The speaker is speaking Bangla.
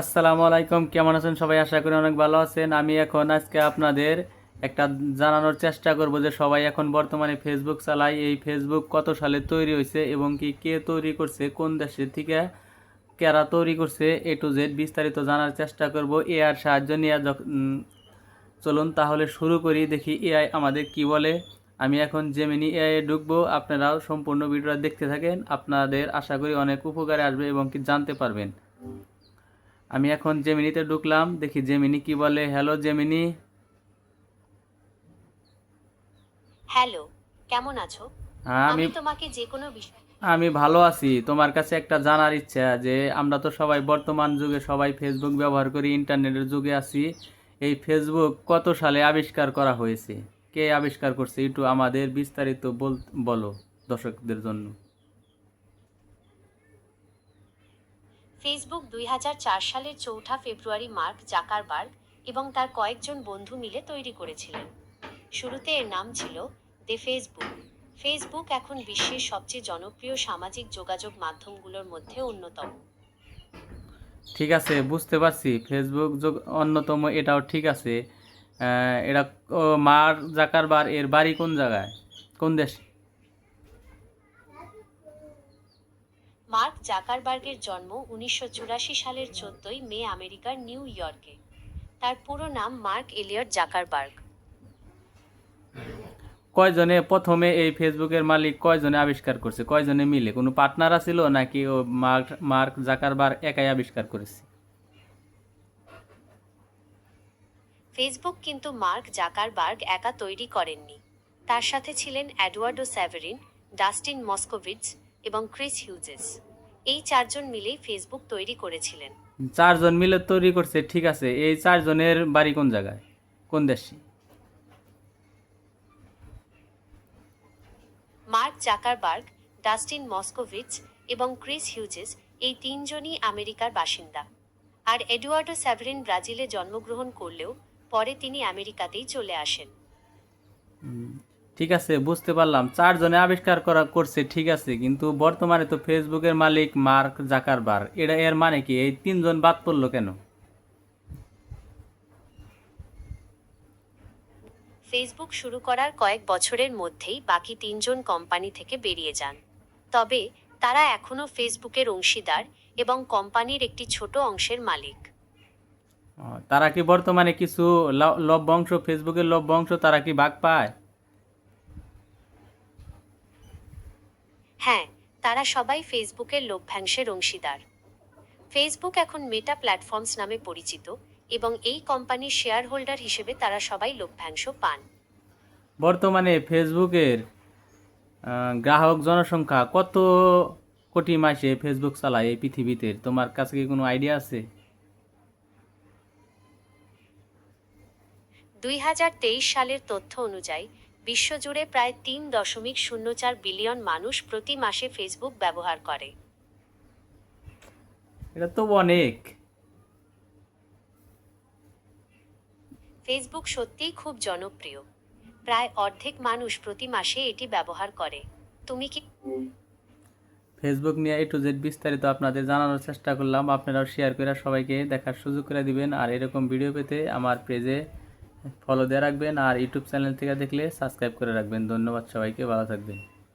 আসসালামু আলাইকুম, কেমন আছেন? সবাই আশা করি অনেক ভালো আছেন। আমি এখন আজকে আপনাদের একটা জানানোর চেষ্টা করব যে সবাই এখন বর্তমানে ফেসবুক চালায়। এই ফেসবুক কত সালে তৈরি হয়েছে এবং কি কে তৈরি করছে, কোন দেশের থেকে কারা তৈরি করছে এ টু জেড বিস্তারিত জানার চেষ্টা করব। এআর সাহায্য নিয়ে চলুন তাহলে শুরু করি। দেখি এআই আমাদের কি বলে। আমি এখন জেমিনি এআই এ ঢুকবো। আপনারাও সম্পূর্ণ ভিডিওটা দেখতে থাকেন। আপনাদের আশা করি অনেক উপকারে আসবে এবং কি জানতে পারবেন। আমি এখন জেমিনিতে ঢুকলাম দেখি জেমিনি কি বলে। হ্যালো জেমিনি হ্যালো কেমন আছো? হ্যাঁ আমি আমি তোমাকে যে কোনো বিষয় আমি ভালো আছি। তোমার কাছে একটা জানার ইচ্ছা যে আমরা তো সবাই বর্তমান যুগে সবাই ফেসবুক ব্যবহার করি ইন্টারনেটের যুগে আছি। এই ফেসবুক কত সালে আবিষ্কার করা হয়েছে? কে আবিষ্কার করছে? একটু আমাদের বিস্তারিত বল বলো দর্শকদের জন্য। ফেসবুক দুই হাজার চার সালের চৌঠা ফেব্রুয়ারি মার্ক জাকারবার্গ এবং তার কয়েকজন বন্ধু মিলে তৈরি করেছিলেন। শুরুতে এর নাম ছিল দে ফেসবুক। ফেসবুক এখন বিশ্বের সবচেয়ে জনপ্রিয় সামাজিক যোগাযোগ মাধ্যমগুলোর মধ্যে অন্যতম। ঠিক আছে বুঝতে পারছি। ফেসবুক যোগ- অন্যতম এটাও ঠিক আছে। ও, মার জাকারবার এর বাড়ি কোন জায়গায়? কোন দেশে? মার্ক জাকারবার্গের জন্ম উনিশশো চুরাশি সালের চোদ্দই মে আমেরিকার নিউ ইয়র্কে। তার পুরো নাম মার্ক এলিয়ট জাকারবার্গ। কয়জনে প্রথমে এই ফেসবুকের মালিক কয়জনে আবিষ্কার করছে? কয়জনে মিলে? কোনো পার্টনার ছিল নাকি ও মার্ক মার্ক জাকারবার একাই আবিষ্কার করেছে? ফেসবুক কিন্তু মার্ক জাকারবার্গ একা তৈরি করেননি। তার সাথে ছিলেন অ্যাডওয়ার্ডো স্যাভারিন ডাস্টিন মস্কোভিটস এবং ক্রিস হিউজেস। এই চারজন মিলেই ফেসবুক তৈরি করেছিলেন। চারজন মিলে তৈরি করছে ঠিক আছে। এই চারজনের বাড়ি কোন জায়গায়? কোন দেশে? মার্ক জাকারবার্গ ডাস্টিন মস্কোভিচ এবং ক্রিস হিউজেস এই তিনজনই আমেরিকার বাসিন্দা। আর এডওয়ার্ডো স্যাভারিন ব্রাজিলে জন্মগ্রহণ করলেও পরে তিনি আমেরিকাতেই চলে আসেন। ঠিক আছে বুঝতে পারলাম। চারজনে আবিষ্কার করা করছে ঠিক আছে কিন্তু বর্তমানে তো ফেসবুকের মালিক মার্ক জাকারবার এটা এর মানে কি? এই তিনজন বাদ পড়ল কেন? ফেসবুক শুরু করার কয়েক বছরের মধ্যেই বাকি তিনজন কোম্পানি থেকে বেরিয়ে যান। তবে তারা এখনও ফেসবুকের অংশীদার এবং কোম্পানির একটি ছোট অংশের মালিক। তারা কি বর্তমানে কিছু লভ্যাংশ ফেসবুকের লভ্যাংশ তারা কি ভাগ পায়? হ্যাঁ তারা সবাই ফেসবুকের লভ্যাংশের অংশীদার। ফেসবুক এখন মেটা প্ল্যাটফর্মস নামে পরিচিত এবং এই কোম্পানির শেয়ার হোল্ডার হিসেবে তারা সবাই লভ্যাংশ পান। বর্তমানে ফেসবুকের গ্রাহক জনসংখ্যা কত কোটি মাসে ফেসবুক চালায় এই পৃথিবীতে? তোমার কাছে কি কোনো আইডিয়া আছে? দুই হাজার তেইশ সালের তথ্য অনুযায়ী বিশ্বজুড়ে প্রায় তিন দশমিক শূন্য চার বিলিয়ন মানুষ প্রতি মাসে ফেসবুক ব্যবহার করে। এটা তো অনেক। ফেসবুক সত্যিই খুব জনপ্রিয়। প্রায় অর্ধেক মানুষ প্রতি মাসে এটি ব্যবহার করে। তুমি কি ফেসবুক নিয়ে এ টু জেড বিস্তারিত আপনাদের জানানোর চেষ্টা করলাম। আপনারাও শেয়ার করে সবাইকে দেখার সুযোগ করে দিবেন। আর এরকম ভিডিও পেতে আমার পেজে ফলো দিয়ে রাখবেন আর ইউটিউব চ্যানেল থেকে দেখলে সাবস্ক্রাইব করে রাখবেন। ধন্যবাদ সবাইকে, ভালো থাকবেন।